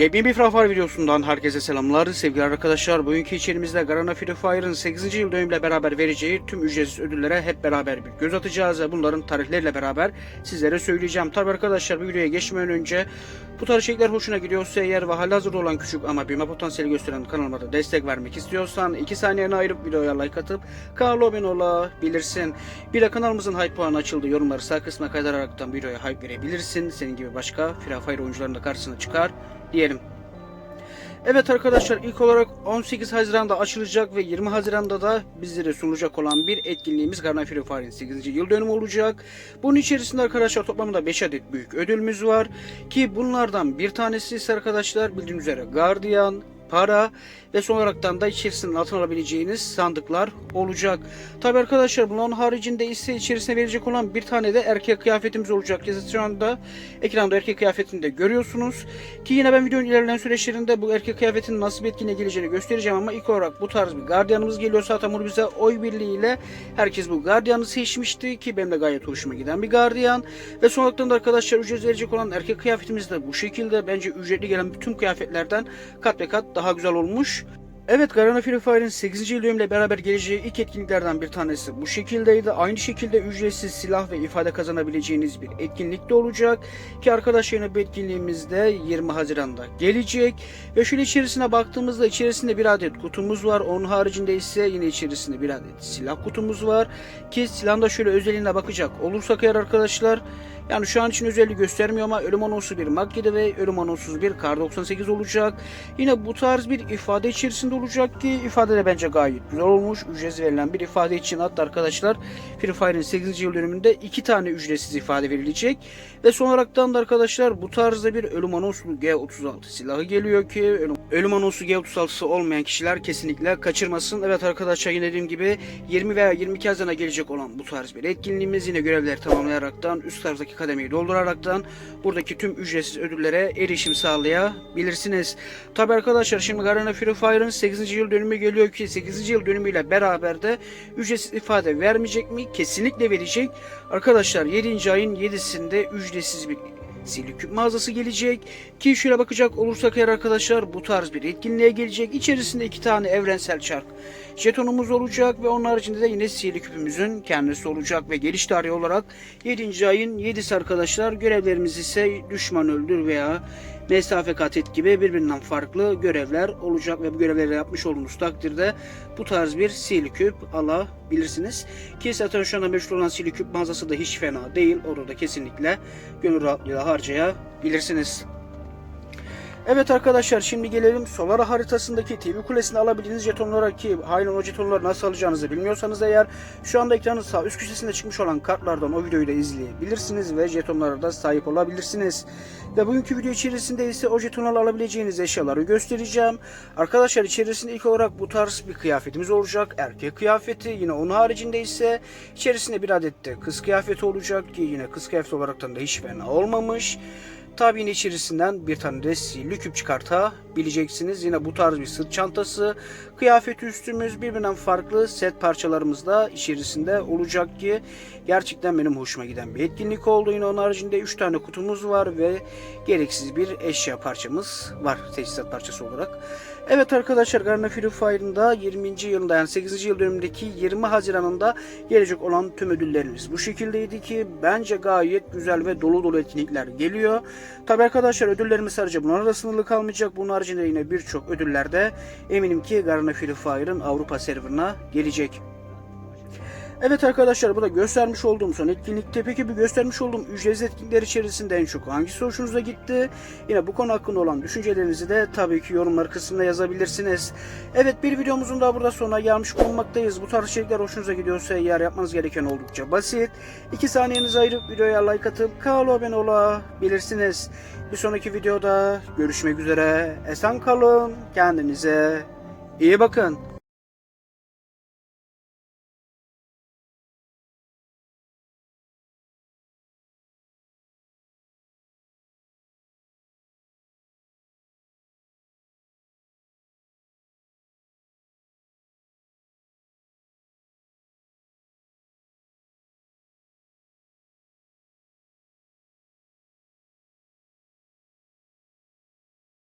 Yepyeni bir Free Fire videosundan herkese selamlar sevgili arkadaşlar. Bugünkü içerimizde Garana Free Fire'ın 8. yıl dönümüyle beraber vereceği tüm ücretsiz ödüllere hep beraber bir göz atacağız ve bunların tarihleriyle beraber sizlere söyleyeceğim. Tabi arkadaşlar bu videoya geçmeden önce bu tarz şeyler hoşuna gidiyorsa eğer ve halihazırda olan küçük ama büyüme potansiyeli gösteren kanalıma da destek vermek istiyorsan 2 saniyeni ayırıp videoya like atıp kanala abone olabilirsin. Bir de kanalımızın hype puanı açıldı. Yorumları sağ kısma kaydıraraktan videoya hype verebilirsin. Senin gibi başka Free Fire oyuncularının da karşısına çıkar diyelim. Evet arkadaşlar ilk olarak 18 Haziran'da açılacak ve 20 Haziran'da da bizlere sunulacak olan bir etkinliğimiz Garna Free Fire'in 8. yıl dönümü olacak. Bunun içerisinde arkadaşlar toplamda 5 adet büyük ödülümüz var. Ki bunlardan bir tanesi ise arkadaşlar bildiğiniz üzere Guardian, para ve son olaraktan da içerisinden altın alabileceğiniz sandıklar olacak. Tabi arkadaşlar bunların haricinde ise içerisine verecek olan bir tane de erkek kıyafetimiz olacak. Siz şu anda ekranda erkek kıyafetini de görüyorsunuz. Ki yine ben videonun ilerleyen süreçlerinde bu erkek kıyafetin nasıl bir etkinliğe geleceğini göstereceğim ama ilk olarak bu tarz bir gardiyanımız geliyor. Bunu bize oy birliğiyle herkes bu gardiyanı seçmişti ki benim de gayet hoşuma giden bir gardiyan. Ve son olarak da arkadaşlar ücret verecek olan erkek kıyafetimiz de bu şekilde. Bence ücretli gelen bütün kıyafetlerden kat ve kat daha güzel olmuş. Evet Garana Free Fire'ın 8. yıl dönümüyle beraber geleceği ilk etkinliklerden bir tanesi bu şekildeydi. Aynı şekilde ücretsiz silah ve ifade kazanabileceğiniz bir etkinlik de olacak. Ki arkadaşlar yine bu etkinliğimizde 20 Haziran'da gelecek. Ve şöyle içerisine baktığımızda içerisinde bir adet kutumuz var. Onun haricinde ise yine içerisinde bir adet silah kutumuz var. Ki silahın da şöyle özelliğine bakacak olursak eğer arkadaşlar yani şu an için özelliği göstermiyor ama ölüm anonsu bir Makkede ve ölüm anonsuz bir Kar 98 olacak. Yine bu tarz bir ifade içerisinde olacak ki ifade de bence gayet güzel olmuş. Ücretsiz verilen bir ifade için hatta arkadaşlar Free Fire'ın 8. yıl dönümünde 2 tane ücretsiz ifade verilecek. Ve son olaraktan da arkadaşlar bu tarzda bir ölüm anonslu G36 silahı geliyor ki ölüm, ölüm anonslu G36'sı olmayan kişiler kesinlikle kaçırmasın. Evet arkadaşlar yine dediğim gibi 20 veya 22 Haziran'a gelecek olan bu tarz bir etkinliğimiz yine görevleri tamamlayaraktan üst taraftaki kademeyi dolduraraktan buradaki tüm ücretsiz ödüllere erişim sağlayabilirsiniz. Tabi arkadaşlar şimdi Garena Free Fire'ın 8. yıl dönümü geliyor ki 8. yıl dönümüyle beraber de ücretsiz ifade vermeyecek mi? Kesinlikle verecek. Arkadaşlar 7. ayın 7'sinde ücretsiz bir Siliküp mağazası gelecek ki şöyle bakacak olursak eğer arkadaşlar bu tarz bir etkinliğe gelecek. İçerisinde iki tane evrensel çark jetonumuz olacak ve onun haricinde de yine sihirli kendisi olacak ve geliş tarihi olarak 7. ayın 7'si arkadaşlar. Görevlerimiz ise düşman öldür veya mesafe kat et gibi birbirinden farklı görevler olacak ve bu görevleri yapmış olduğunuz takdirde bu tarz bir sihirli küp alabilirsiniz. Ki zaten şu anda mevcut olan sihirli küp mağazası da hiç fena değil. Orada da kesinlikle gönül rahatlığıyla harcayabilirsiniz. Evet arkadaşlar şimdi gelelim Solara haritasındaki TV kulesini alabildiğiniz jetonlara ki halen o jetonları nasıl alacağınızı bilmiyorsanız eğer şu anda ekranın sağ üst köşesinde çıkmış olan kartlardan o videoyu da izleyebilirsiniz ve jetonlara da sahip olabilirsiniz. Ve bugünkü video içerisinde ise o jetonlarla alabileceğiniz eşyaları göstereceğim. Arkadaşlar içerisinde ilk olarak bu tarz bir kıyafetimiz olacak. Erkek kıyafeti yine onun haricinde ise içerisinde bir adet de kız kıyafeti olacak ki yine kız kıyafeti olaraktan da hiç fena olmamış. Tabi içerisinden bir tane de sihirli küp çıkartabileceksiniz. Yine bu tarz bir sırt çantası, kıyafet üstümüz birbirinden farklı set parçalarımız da içerisinde olacak ki gerçekten benim hoşuma giden bir etkinlik oldu. Yine onun haricinde 3 tane kutumuz var ve gereksiz bir eşya parçamız var teçhizat parçası olarak. Evet arkadaşlar Garna Free Fire'ın da 20. yılında yani 8. yıl dönümündeki 20 Haziran'ında gelecek olan tüm ödüllerimiz bu şekildeydi ki bence gayet güzel ve dolu dolu etkinlikler geliyor. Tabi arkadaşlar ödüllerimiz sadece bunlar da sınırlı kalmayacak. Bunun haricinde yine birçok ödüller de eminim ki Garna Free Fire'ın Avrupa serverına gelecek. Evet arkadaşlar bu da göstermiş olduğum son etkinlikte. Peki bu göstermiş olduğum ücretsiz etkinlikler içerisinde en çok hangisi hoşunuza gitti? Yine bu konu hakkında olan düşüncelerinizi de tabii ki yorumlar kısmında yazabilirsiniz. Evet bir videomuzun daha burada sonuna gelmiş bulunmaktayız. Bu tarz içerikler hoşunuza gidiyorsa eğer yapmanız gereken oldukça basit. 2 saniyenizi ayırıp videoya like atıp kanala abone olabilirsiniz. Bir sonraki videoda görüşmek üzere. Esen kalın. Kendinize iyi bakın.